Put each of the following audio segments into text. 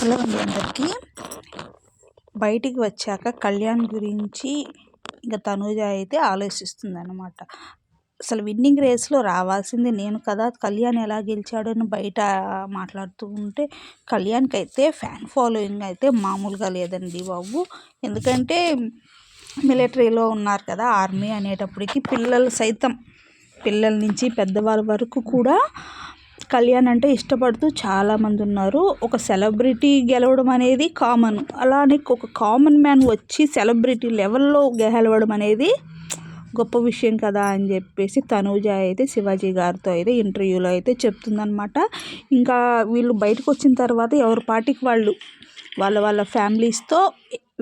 Hello అండి అందరికీ. బయటికి వచ్చాక కళ్యాణ్ గురించి ఇంకా తనూజ అయితే ఆలోచిస్తుంది అనమాట అసలు విన్నింగ్ రేస్లో రావాల్సింది నేను కదా కళ్యాణ్ ఎలా గెలిచాడు అని బయట మాట్లాడుతూ ఉంటే కళ్యాణ్కి అయితే ఫ్యాన్ ఫాలోయింగ్ అయితే మామూలుగా లేదండి బాబు. ఎందుకంటే మిలిటరీలో ఉన్నారు కదా ఆర్మీ అనేటప్పటికి పిల్లలు సైతం పిల్లల నుంచి పెద్దవాళ్ళ వరకు కూడా కళ్యాణ్ అంటే ఇష్టపడుతూ చాలామంది ఉన్నారు. ఒక సెలబ్రిటీ గెలవడం అనేది కామన్. అలానే ఒక కామన్ మ్యాన్ వచ్చి సెలబ్రిటీ లెవెల్లో గెలవడం అనేది గొప్ప విషయం కదా అని చెప్పేసి తనూజ అయితే శివాజీ గారితో అయితే ఇంటర్వ్యూలో అయితే చెప్తుందనమాట ఇంకా వీళ్ళు బయటకు వచ్చిన తర్వాత ఎవరి పార్టీకి వాళ్ళు? వాళ్ళ వాళ్ళ ఫ్యామిలీస్తో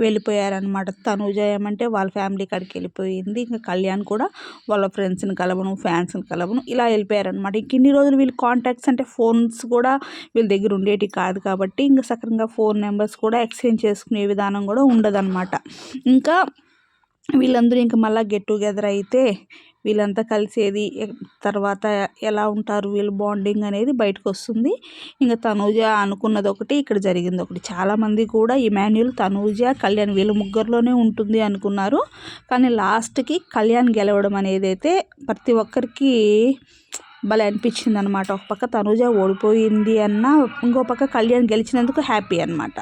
వెళ్ళిపోయారనమాట తనూజ ఏమంటే వాళ్ళ ఫ్యామిలీ కాడికి వెళ్ళిపోయింది. ఇంకా కళ్యాణ్ కూడా వాళ్ళ ఫ్రెండ్స్ని కలవను ఫ్యాన్స్ని కలవను ఇలా వెళ్ళిపోయారనమాట ఇంక ఇన్ని రోజులు వీళ్ళు కాంటాక్ట్స్ అంటే ఫోన్స్ కూడా వీళ్ళ దగ్గర ఉండేటి కాదు కాబట్టి ఇంకా సక్రంగా ఫోన్ నెంబర్స్ కూడా ఎక్స్చేంజ్ చేసుకునే విధానం కూడా ఉండదన్నమాట. ఇంకా వీళ్ళందరూ ఇంకా మళ్ళీ గెట్ టుగెదర్ అయితే వీళ్ళంతా కలిసేది తర్వాత ఎలా ఉంటారు వీళ్ళు బాండింగ్ అనేది బయటకు వస్తుంది ఇంకా తనూజ అనుకున్నది ఒకటి ఇక్కడ జరిగింది ఒకటి చాలామంది కూడా ఇమాన్యుల్ తనూజ కళ్యాణ్ వీళ్ళ ముగ్గురులోనే ఉంటుంది అనుకున్నారు. కానీ లాస్ట్కి కళ్యాణ్ గెలవడం అనేది అయితే ప్రతి ఒక్కరికి భలే అనిపించింది అనమాట ఒక పక్క తనూజ ఓడిపోయింది అన్న ఇంకో పక్క కళ్యాణ్ గెలిచినందుకు హ్యాపీ అనమాట